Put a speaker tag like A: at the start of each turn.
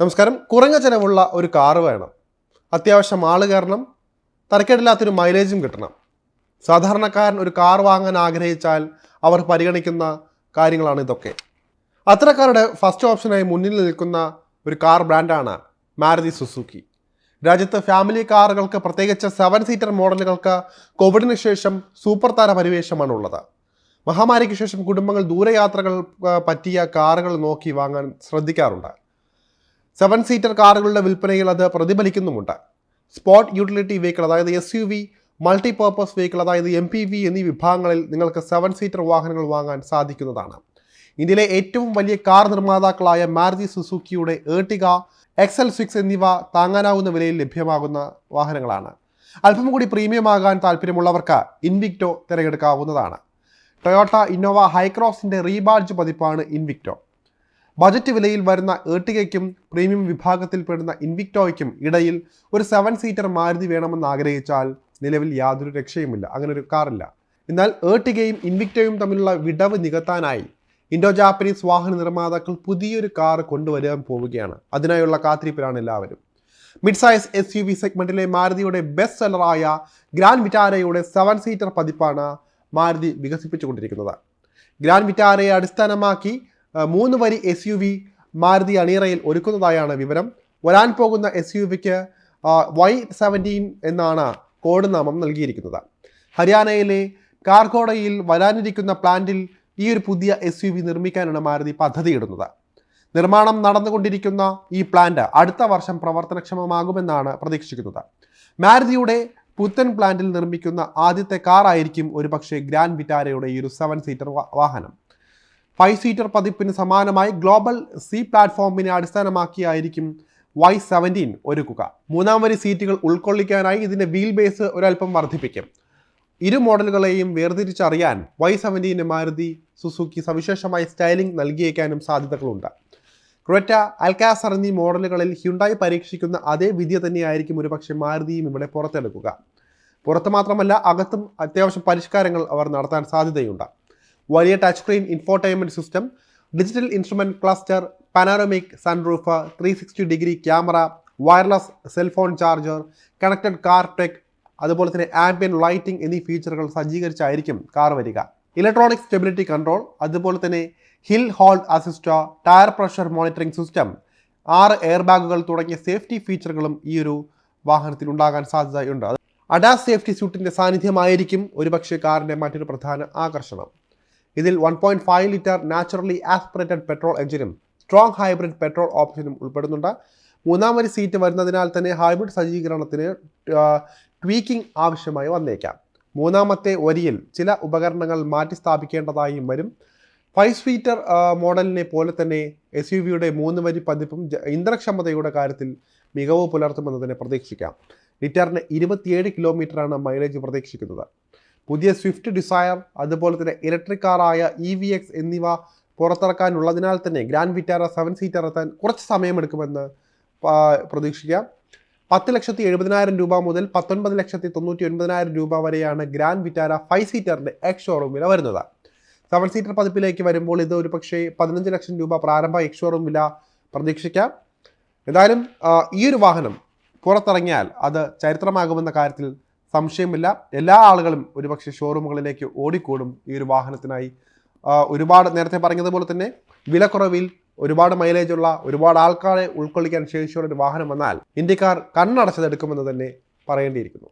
A: നമസ്കാരം. കുറഞ്ഞ ചിലവുള്ള ഒരു കാറ് വേണം. അത്യാവശ്യം ആൾ കയറണം. തരക്കേടില്ലാത്തൊരു മൈലേജും കിട്ടണം. സാധാരണക്കാരൻ ഒരു കാർ വാങ്ങാൻ ആഗ്രഹിച്ചാൽ അവർ പരിഗണിക്കുന്ന കാര്യങ്ങളാണ് ഇതൊക്കെ. അത്തരക്കാരുടെ ഫസ്റ്റ് ഓപ്ഷനായി മുന്നിൽ നിൽക്കുന്ന ഒരു കാർ ബ്രാൻഡാണ് മാരുതി സുസുക്കി. രാജ്യത്ത് ഫാമിലി കാറുകൾക്ക് പ്രത്യേകിച്ച് സെവൻ സീറ്റർ മോഡലുകൾക്ക് കോവിഡിന് ശേഷം സൂപ്പർ താര പരിവേഷമാണ് ഉള്ളത്. മഹാമാരിക്ക് ശേഷം കുടുംബങ്ങൾ ദൂരയാത്രകൾ പറ്റിയ കാറുകൾ നോക്കി വാങ്ങാൻ ശ്രദ്ധിക്കാറുണ്ട്. സെവൻ സീറ്റർ കാറുകളുടെ വിൽപ്പനയിൽ അത് പ്രതിഫലിക്കുന്നുമുണ്ട്. സ്പോട്ട് യൂട്ടിലിറ്റി വെഹിക്കിൾ അതായത് S U V multi purpose vehicle അതായത് എം പി വി എന്നീ വിഭാഗങ്ങളിൽ നിങ്ങൾക്ക് സെവൻ സീറ്റർ വാഹനങ്ങൾ വാങ്ങാൻ സാധിക്കുന്നതാണ്. ഇന്ത്യയിലെ ഏറ്റവും വലിയ കാർ നിർമ്മാതാക്കളായ മാരുതി സുസുക്കിയുടെ ഏർട്ടിക എക്സൽ സിക്സ് എന്നിവ താങ്ങാനാവുന്ന വിലയിൽ ലഭ്യമാകുന്ന വാഹനങ്ങളാണ്. അല്പം കൂടി പ്രീമിയം ആകാൻ താല്പര്യമുള്ളവർക്ക് ഇൻവിക്റ്റോ തിരഞ്ഞെടുക്കാവുന്നതാണ്. ടൊയോട്ട ഇന്നോവ ഹൈക്രോസിന്റെ റീബാർജ് പതിപ്പാണ് ഇൻവിക്റ്റോ ബജറ്റ് വിലയിൽ വരുന്ന ഏട്ടികയ്ക്കും പ്രീമിയം വിഭാഗത്തിൽപ്പെടുന്ന ഇൻവിക്ടോയ്ക്കും ഇടയിൽ ഒരു സെവൻ സീറ്റർ മാരുതി വേണമെന്ന് ആഗ്രഹിച്ചാൽ നിലവിൽ യാതൊരു രക്ഷയുമില്ല. അങ്ങനെ ഒരു കാറില്ല എന്നാൽ ഏട്ടികയും ഇൻവിക്ടോയും തമ്മിലുള്ള വിടവ് നികത്താനായി ഇൻഡോ ജാപ്പനീസ് വാഹന നിർമ്മാതാക്കൾ പുതിയൊരു കാർ കൊണ്ടുവരാൻ പോവുകയാണ്. അതിനായുള്ള കാത്തിരിപ്പിലാണ് എല്ലാവരും. Mid size S U V സെഗ്മെന്റിലെ മാരുതിയുടെ ബെസ്റ്റ് സെല്ലറായ ഗ്രാൻഡ് വിറ്റാരയുടെ സെവൻ സീറ്റർ പതിപ്പാണ് മാരുതി വികസിപ്പിച്ചുകൊണ്ടിരിക്കുന്നത്. ഗ്രാൻഡ് വിറ്റാരയെ അടിസ്ഥാനമാക്കി മൂന്ന് വരി എസ് യു വി മാരുതി അണിയറയിൽ ഒരുക്കുന്നതായാണ് വിവരം. വരാൻ പോകുന്ന എസ് യു വിക്ക് വൈ സെവന്റീൻ എന്നാണ് കോഡ് നാമം നൽകിയിരിക്കുന്നത്. ഹരിയാനയിലെ കാർഗോഡയിൽ വരാനിരിക്കുന്ന പ്ലാന്റിൽ ഈ ഒരു പുതിയ എസ് യു വി നിർമ്മിക്കാനാണ് മാരുതി പദ്ധതിയിടുന്നത്. നിർമ്മാണം നടന്നുകൊണ്ടിരിക്കുന്ന ഈ പ്ലാന്റ് അടുത്ത വർഷം പ്രവർത്തനക്ഷമമാകുമെന്നാണ് പ്രതീക്ഷിക്കുന്നത്. മാരുതിയുടെ പുത്തൻ പ്ലാന്റിൽ നിർമ്മിക്കുന്ന ആദ്യത്തെ കാർ ആയിരിക്കും ഒരുപക്ഷെ ഗ്രാൻഡ് വിറ്റാരയുടെ ഈ ഒരു സെവൻ സീറ്റർ വാഹനം. ഫൈവ് സീറ്റർ പതിപ്പിന് സമാനമായി ഗ്ലോബൽ സി പ്ലാറ്റ്ഫോമിനെ അടിസ്ഥാനമാക്കിയായിരിക്കും വൈ സെവന്റീൻ ഒരുക്കുക. മൂന്നാം വരി സീറ്റുകൾ ഉൾക്കൊള്ളിക്കാനായി ഇതിന്റെ വീൽ ബേസ് ഒരല്പം വർദ്ധിപ്പിക്കും. ഇരു മോഡലുകളെയും വേർതിരിച്ചറിയാൻ വൈ സെവന്റീന് മാരുതി സുസുക്കി സവിശേഷമായ സ്റ്റൈലിംഗ് നൽകിയേക്കാനും സാധ്യതകളുണ്ട്. ക്രൊറ്റ അൽക്കാസർ എന്നീ മോഡലുകളിൽ ഹ്യുണ്ടായി പരീക്ഷിക്കുന്ന അതേ വിദ്യ തന്നെയായിരിക്കും ഒരുപക്ഷെ മാരുതിയും ഇവിടെ പുറത്തെടുക്കുക. പുറത്ത് മാത്രമല്ല അകത്തും അത്യാവശ്യം പരിഷ്കാരങ്ങൾ അവർ നടത്താൻ സാധ്യതയുണ്ട്. വലിയ touch screen infotainment system digital instrument cluster panoramic sunroof three sixty degree camera wireless cellphone charger connected car tech അതുപോലെ തന്നെ ആംബിയൻ ലൈറ്റിംഗ് എന്നീ ഫീച്ചറുകൾ സജ്ജീകരിച്ചായിരിക്കും കാർ വരിക. ഇലക്ട്രോണിക് സ്റ്റെബിലിറ്റി കൺട്രോൾ അതുപോലെ തന്നെ hill hold assist tyre pressure monitoring system ആറ് air ബാഗുകൾ തുടങ്ങിയ സേഫ്റ്റി ഫീച്ചറുകളും ഈ ഒരു വാഹനത്തിൽ ഉണ്ടാകാൻ സാധ്യതയുണ്ട്. അഡാസ് സേഫ്റ്റി സ്യൂട്ടിന്റെ സാന്നിധ്യമായിരിക്കും ഒരുപക്ഷെ കാറിന്റെ മറ്റൊരു പ്രധാന ആകർഷണം. ഇതിൽ one point five litre naturally aspirated petrol എഞ്ചിനും strong hybrid petrol ഓപ്ഷനും ഉൾപ്പെടുന്നുണ്ട്. മൂന്നാം വരി സീറ്റ് വരുന്നതിനാൽ തന്നെ ഹൈബ്രിഡ് സജ്ജീകരണത്തിന് ട്വീക്കിംഗ് ആവശ്യമായി വന്നേക്കാം. മൂന്നാമത്തെ വരിയിൽ ചില ഉപകരണങ്ങൾ മാറ്റി സ്ഥാപിക്കേണ്ടതായും വരും. ഫൈവ് സീറ്റർ മോഡലിനെ പോലെ തന്നെ എസ് യു വിയുടെ മൂന്ന് വരി പതിപ്പും ഇന്ധനക്ഷമതയുടെ കാര്യത്തിൽ മികവ് പുലർത്തുമെന്ന് തന്നെ പ്രതീക്ഷിക്കാം. ലിറ്ററിന് ഇരുപത്തിയേഴ് കിലോമീറ്ററാണ് മൈലേജ് പ്രതീക്ഷിക്കുന്നത്. പുതിയ സ്വിഫ്റ്റ് ഡിസയർ അതുപോലെ തന്നെ ഇലക്ട്രിക് കാറായ ഇ വി എക്സ് എന്നിവ പുറത്തിറക്കാനുള്ളതിനാൽ തന്നെ ഗ്രാൻഡ് വിറ്റാര സെവൻ സീറ്റർ എത്താൻ കുറച്ച് സമയമെടുക്കുമെന്ന് പ്രതീക്ഷിക്കാം. പത്ത് ലക്ഷത്തി എഴുപതിനായിരം രൂപ മുതൽ പത്തൊൻപത് ലക്ഷത്തി തൊണ്ണൂറ്റി ഒൻപതിനായിരം രൂപ വരെയാണ് ഗ്രാൻഡ് വിറ്റാര ഫൈവ് സീറ്ററിന്റെ എക്സ് ഷോറൂം വില വരുന്നത്. സെവൻ സീറ്റർ പതിപ്പിലേക്ക് വരുമ്പോൾ ഇത് ഒരു പക്ഷേ പതിനഞ്ച് ലക്ഷം രൂപ പ്രാരംഭ എക്സ് ഷോറൂം വില പ്രതീക്ഷിക്കാം. എന്തായാലും ഈ ഒരു വാഹനം പുറത്തിറങ്ങിയാൽ അത് ചരിത്രമാകുമെന്ന കാര്യത്തിൽ സംശയമില്ല. എല്ലാ ആളുകളും ഒരുപക്ഷെ ഷോറൂമുകളിലേക്ക് ഓടിക്കൂടും ഈ ഒരു വാഹനത്തിനായി. ഒരുപാട് നേരത്തെ പറഞ്ഞതുപോലെ തന്നെ വിലക്കുറവിൽ ഒരുപാട് മൈലേജുള്ള ഒരുപാട് ആൾക്കാരെ ഉൾക്കൊള്ളിക്കാൻ ശേഷിയുള്ള ഒരു വാഹനം വന്നാൽ ഇന്ത്യക്കാർ കണ്ണടച്ചതെടുക്കുമെന്ന് തന്നെ പറയേണ്ടിയിരിക്കുന്നു.